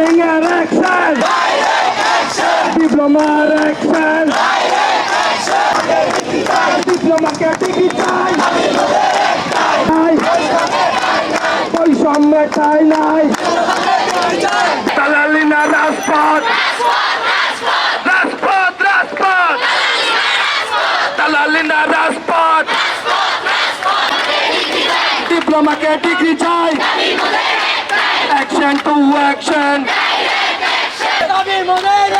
Fighting and action! Direct action! Diplomat action! Direct action! Diplomat capital! বৈষম্যের ঠাই নাই দালালি না রাজপথ রাজপথ রাজপথ দালালি না রাজপথ ডিপ্লোমাকে ডিগ্রি চাই action to action! David!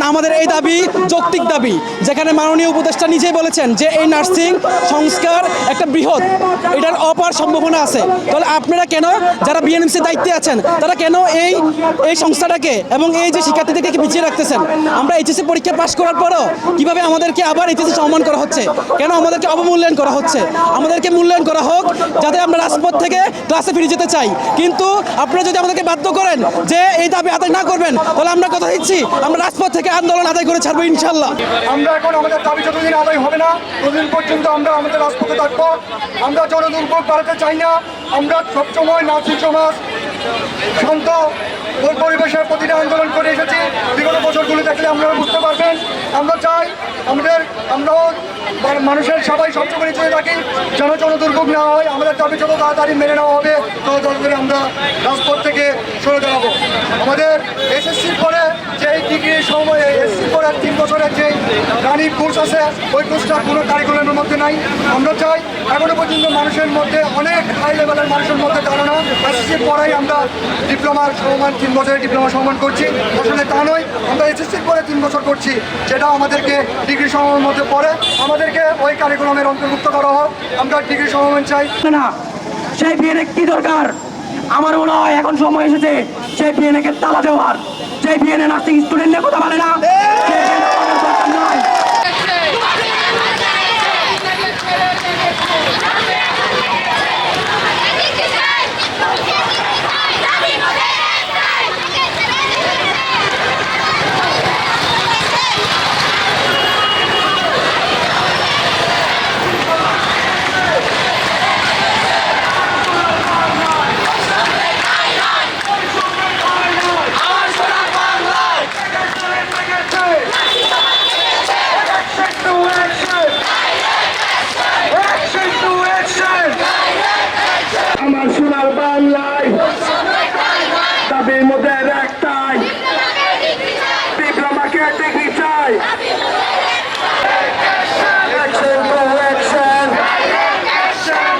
কারণ আমাদের এই দাবি, যৌক্তিক দাবি, যেখানে মাননীয় উপদেষ্টা নিজেই বলেছেন যে এই নার্সিং সংস্কার একটা বৃহৎ, এটার অপার সম্ভাবনা আছে। তাহলে আপনারা কেন, যারা বিএনএমসির দায়িত্বে আছেন, তারা কেন এই এই সংস্থাটাকে এবং এই যে শিক্ষার্থীদেরকে পিছিয়ে রাখতেছেন? আমরা এইচএসসি পরীক্ষা পাশ করার পরও কীভাবে আমাদেরকে আবার এইচএসসি সম্মান করা হচ্ছে? কেন আমাদেরকে অবমূল্যায়ন করা হচ্ছে? আমাদেরকে মূল্যায়ন করা হোক, যাতে আমরা রাজপথ থেকে ক্লাসে ফিরে যেতে চাই। কিন্তু আপনারা যদি আমাদেরকে বাধ্য করেন যে এই দাবি আদায় না করবেন, তাহলে আমরা কথা দিচ্ছি, আমরা রাজপথ থেকে আন্দোলন আদায় করে ছাড়বো ইনশাল্লাহ আমরা এখন আমাদের দাবি যতদিন আদায় হবে না, ততদিন পর্যন্ত আমরা আমাদের রাজপথে থাকব। আমরা জনদুর্ভোগ বাড়াতে চাই না। আমরা সবসময় নাসিক সমাজ, শান্ত পরিবেশের প্রতিটা আন্দোলন করে এসেছি। বিগত বছরগুলো দেখলে আপনারা বুঝতে পারবেন। আমরা চাই আমাদের, আমরাও মানুষের সবাই সবচেয়ে করে চলে থাকি। যেন জনদুর্ভোগ না হয়, আমাদের দাবি যত তাড়াতাড়ি মেনে নেওয়া হবে, তত তাড়াতাড়ি আমরা রাজপথ থেকে সরে দাঁড়াবো। আমাদের এসএসসির পরে যে ডিগ্রি সময় এসএসসি পরে তিন বছরের যে রানিং কোর্স আছে ওই কোর্সটা কোনো কারিকুলামের মধ্যে নাই। আমরা চাই এখনও পর্যন্ত মানুষের মধ্যে অনেক হাই লেভেলের মানুষের মধ্যে ধারণা এসএসসি পরেই আমরা ডিপ্লোমার সমমান তিন বছরের ডিপ্লোমা সমান করছি। আসলে তা নয় আমরা এসএসসির পরে তিন বছর করছি যেটা আমাদেরকে ডিগ্রি সমমানের মধ্যে পড়ে আমাদেরকে ওই কারিকুলামের অন্তর্ভুক্ত করা হোক। আমরা ডিগ্রি সমমান চাই। না সেই বিএনএ কি দরকার? আমার মনে হয় এখন সময় এসেছে। সেই বিএনএ কে তালা দেওয়ার। সেই বিএনএ নার্সিং স্টুডেন্টদের কথা বলে না। Take me time. Action.